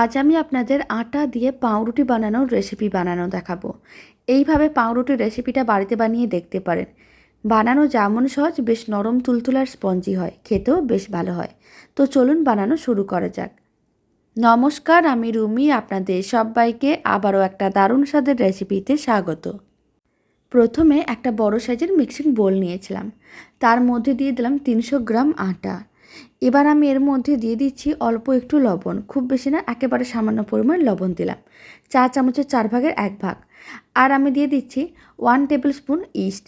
আজ আমি আপনাদের আটা দিয়ে পাউরুটি বানানোর রেসিপি বানানো দেখাবো। এইভাবে পাউরুটির রেসিপিটা বাড়িতে বানিয়ে দেখতে পারেন। বানানো যেমন সহজ, বেশ নরম তুলতুলার স্পঞ্জি হয়। খেতেও বেশ ভালো হয়। তো চলুন বানানো শুরু করা যাক। নমস্কার, আমি রুমি, আপনাদের সবাইকে আবারও একটা দারুণ স্বাদের রেসিপিতে স্বাগত। প্রথমে একটা বড় সাইজের মিক্সিং বোল নিয়েছিলাম। তার মধ্যে দিয়ে দিলাম তিনশো গ্রাম আটা। এবার আমি এর মধ্যে দিয়ে দিচ্ছি অল্প একটু লবণ। খুব বেশি না, একেবারে সামান্য পরিমাণ লবণ দিলাম। চা চামচের চার ভাগের এক ভাগ। আর আমি দিয়ে দিচ্ছি one tablespoon yeast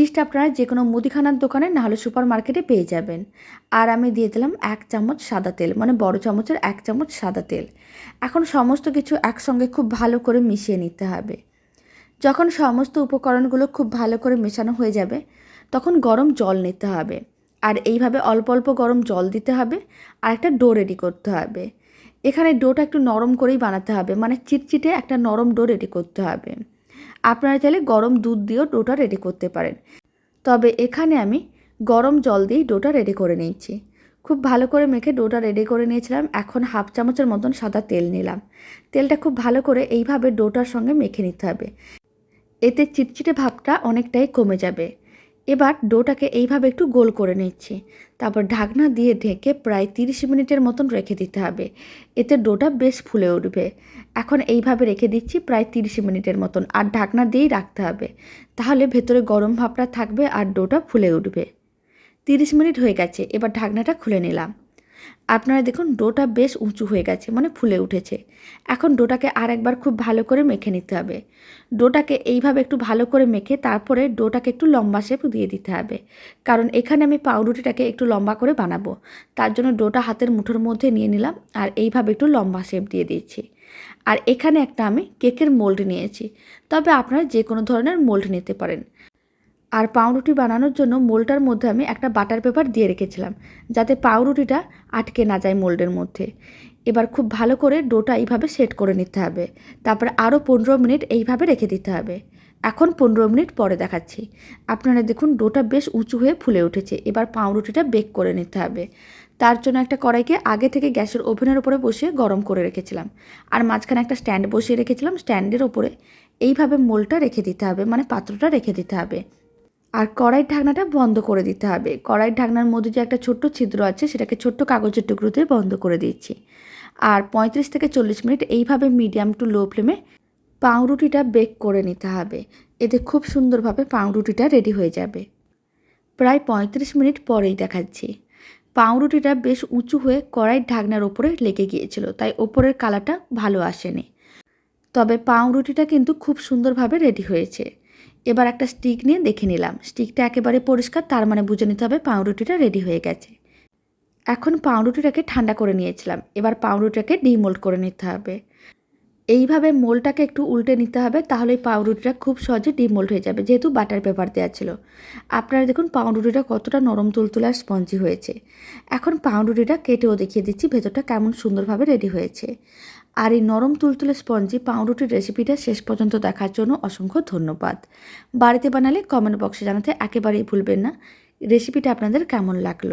yeast আপনারা যে কোনো মুদিখানার দোকানে নাহলে সুপার মার্কেটে পেয়ে যাবেন। আর আমি দিয়ে দিলাম এক চামচ সাদা তেল মানে বড় চামচের এক চামচ সাদা তেল। এখন সমস্ত কিছু একসঙ্গে খুব ভালো করে মিশিয়ে নিতে হবে। যখন সমস্ত উপকরণগুলো খুব ভালো করে মেশানো হয়ে যাবে, তখন গরম জল নিতে হবে। আর এইভাবে অল্প অল্প গরম জল দিতে হবে আর একটা ডো রেডি করতে হবে। এখানে ডোটা একটু নরম করেই বানাতে হবে মানে চিটচিটে একটা নরম ডো রেডি করতে হবে। আপনারা চাইলে গরম দুধ দিয়েও ডোটা রেডি করতে পারেন। তবে এখানে আমি গরম জল দিয়েই ডোটা রেডি করে নিয়েছি। খুব ভালো করে মেখে ডোটা রেডি করে নিয়েছিলাম, এখন হাফ চামচের মতন সাদা তেল নিলাম। তেলটা খুব ভালো করে এইভাবে ডোটার সঙ্গে মেখে নিতে হবে। এতে চিটচিটে ভাবটা অনেকটাই কমে যাবে। এবার ডোটাকে এইভাবে একটু গোল করে নিচ্ছি। তারপর ঢাকনা দিয়ে ঢেকে প্রায় তিরিশ মিনিটের মতন রেখে দিতে হবে। এতে ডোটা বেশ ফুলে উঠবে। এখন এইভাবে রেখে দিচ্ছি প্রায় তিরিশ মিনিটের মতন। আর ঢাকনা দিয়েই রাখতে হবে। তাহলে ভেতরে গরম ভাবটা থাকবে আর ডোটা ফুলে উঠবে। তিরিশ মিনিট হয়ে গেছে। এবার ঢাকনাটা খুলে নিলাম। আপনারা দেখুন ডোটা বেশ উঁচু হয়ে গেছে মানে ফুলে উঠেছে। এখন ডোটাকে আর একবার খুব ভালো করে মেখে নিতে হবে। ডোটাকে এইভাবে একটু ভালো করে মেখে তারপরে ডোটাকে একটু লম্বা শেপ দিয়ে দিতে হবে। কারণ এখানে আমি পাউরুটিটাকে একটু লম্বা করে বানাবো। তার জন্য ডোটা হাতের মুঠোর মধ্যে নিয়ে নিলাম আর এইভাবে একটু লম্বা শেপ দিয়ে দিয়েছি আর এখানে একটা আমি কেকের মোল্ড নিয়েছি। তবে আপনারা যে কোনো ধরনের মোল্ড নিতে পারেন। আর পাউরুটি বানানোর জন্য মোল্ডটার মধ্যে আমি একটা বাটার পেপার দিয়ে রেখেছিলাম, যাতে পাউরুটিটা আটকে না যায় মোল্ডের মধ্যে। এবার খুব ভালো করে ডোটা এইভাবে সেট করে নিতে হবে। তারপরে আরও পনেরো মিনিট এইভাবে রেখে দিতে হবে। এখন পনেরো মিনিট পরে দেখাচ্ছি। আপনারা দেখুন, ডোটা বেশ উঁচু হয়ে ফুলে উঠেছে। এবার পাউরুটিটা বেক করে নিতে হবে। তার জন্য একটা কড়াইকে আগে থেকে গ্যাসের ওভেনের উপরে বসিয়ে গরম করে রেখেছিলাম। আর মাঝখানে একটা স্ট্যান্ড বসিয়ে রেখেছিলাম। স্ট্যান্ডের ওপরে এইভাবে মোলটা রেখে দিতে হবে মানে পাত্রটা রেখে দিতে হবে। আর কড়াইয়ের ঢাকনাটা বন্ধ করে দিতে হবে। কড়াইয়ের ঢাকনার মধ্যে যে একটা ছোট্ট ছিদ্র আছে, সেটাকে ছোট্ট কাগজের টুকরো দিয়ে বন্ধ করে দিচ্ছি। আর পঁয়ত্রিশ থেকে চল্লিশ মিনিট এইভাবে মিডিয়াম টু লো ফ্লেমে পাউরুটিটা বেক করে নিতে হবে। এতে খুব সুন্দরভাবে পাউরুটিটা রেডি হয়ে যাবে। প্রায় পঁয়ত্রিশ মিনিট পরেই দেখাচ্ছি। পাউরুটিটা বেশ উঁচু হয়ে কড়াইয়ের ঢাকনার ওপরে লেগে গিয়েছিল, তাই ওপরের কালারটা ভালো আসেনি। তবে পাউরুটিটা কিন্তু খুব সুন্দরভাবে রেডি হয়েছে। এবার একটা স্টিক নিয়ে দেখে নিলাম। স্টিকটা একেবারে পরিষ্কার, তার মানে বুঝে নিতে হবে পাউরুটিটা রেডি হয়ে গেছে। এখন পাউরুটিটাকে ঠান্ডা করে নিয়েছিলাম। এবার পাউরুটিটাকে ডিমোল্ড করে নিতে হবে। এইভাবে মোলটাকে একটু উল্টে নিতে হবে তাহলে এই পাউরুটিটা খুব সহজে ডিমোল্ড হয়ে যাবে, যেহেতু বাটার পেপার দেওয়া ছিল। আপনারা দেখুন পাউরুটিটা কতটা নরম তুলতুলে আর স্পঞ্জি হয়েছে। এখন পাউরুটিটা কেটেও দেখিয়ে দিচ্ছি, ভেতরটা কেমন সুন্দরভাবে রেডি হয়েছে। আর এই নরম তুলতুলে স্পঞ্জি পাউরুটির রেসিপিটা শেষ পর্যন্ত দেখার জন্য অসংখ্য ধন্যবাদ। বাড়িতে বানালে কমেন্ট বক্সে জানাতে একেবারেই ভুলবেন না। রেসিপিটা আপনাদের কেমন লাগল?